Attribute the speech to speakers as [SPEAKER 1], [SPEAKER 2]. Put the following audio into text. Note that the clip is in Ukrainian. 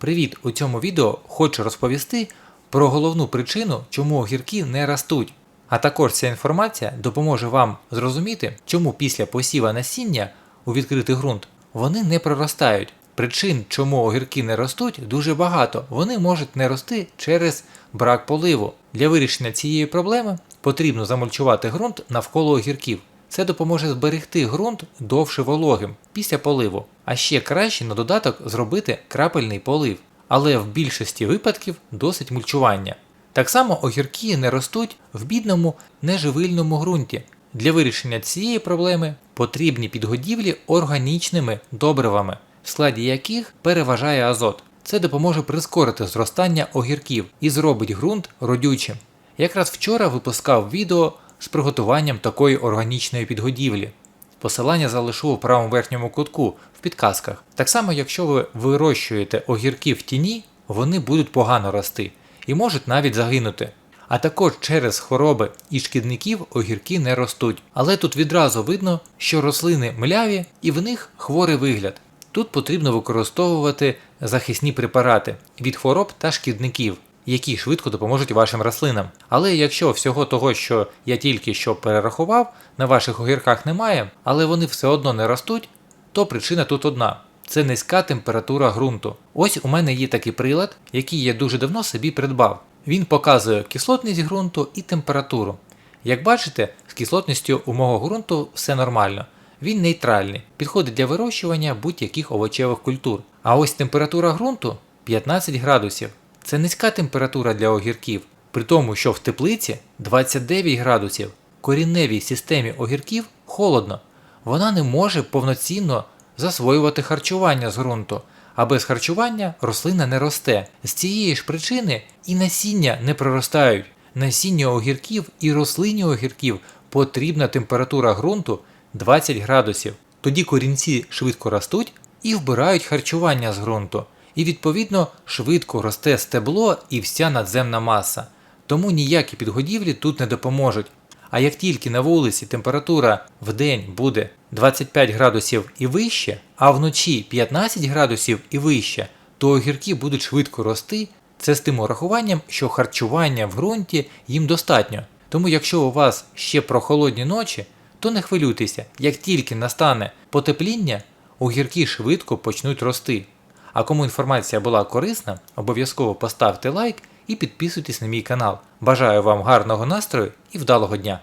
[SPEAKER 1] Привіт! У цьому відео хочу розповісти про головну причину, чому огірки не ростуть. А також ця інформація допоможе вам зрозуміти, чому після посіва насіння у відкритий ґрунт вони не проростають. Причин, чому огірки не ростуть, дуже багато. Вони можуть не рости через брак поливу. Для вирішення цієї проблеми потрібно замульчувати ґрунт навколо огірків. Це допоможе зберегти ґрунт довше вологим після поливу. А ще краще на додаток зробити крапельний полив, але в більшості випадків досить мульчування. Так само огірки не ростуть в бідному неживильному ґрунті. Для вирішення цієї проблеми потрібні підгодівлі органічними добривами, в складі яких переважає азот. Це допоможе прискорити зростання огірків і зробить ґрунт родючим. Якраз вчора випускав відео з приготуванням такої органічної підгодівлі. Посилання залишу в правому верхньому кутку в підказках. Так само, якщо ви вирощуєте огірки в тіні, вони будуть погано рости і можуть навіть загинути. А також через хвороби і шкідників огірки не ростуть. Але тут відразу видно, що рослини мляві і в них хворий вигляд. Тут потрібно використовувати захисні препарати від хвороб та шкідників, які швидко допоможуть вашим рослинам. Але якщо всього того, що я тільки що перерахував, на ваших огірках немає, але вони все одно не ростуть, то причина тут одна. Це низька температура ґрунту. Ось у мене є такий прилад, який я дуже давно собі придбав. Він показує кислотність ґрунту і температуру. Як бачите, з кислотністю у мого ґрунту все нормально. Він нейтральний, підходить для вирощування будь-яких овочевих культур. А ось температура ґрунту 15 градусів. Це низька температура для огірків, при тому, що в теплиці 29 градусів. Корінневій системі огірків холодно. Вона не може повноцінно засвоювати харчування з ґрунту, а без харчування рослина не росте. З цієї ж причини і насіння не проростають. Насіння огірків і рослині огірків потрібна температура ґрунту 20 градусів. Тоді корінці швидко ростуть і вбирають харчування з ґрунту. І відповідно швидко росте стебло і вся надземна маса. Тому ніякі підгодівлі тут не допоможуть. А як тільки на вулиці температура в день буде 25 градусів і вище, а вночі 15 градусів і вище, то огірки будуть швидко рости. Це з тим урахуванням, що харчування в ґрунті їм достатньо. Тому якщо у вас ще прохолодні ночі, то не хвилюйтеся, як тільки настане потепління, огірки швидко почнуть рости. А кому інформація була корисна, обов'язково поставте лайк і підписуйтесь на мій канал. Бажаю вам гарного настрою і вдалого дня!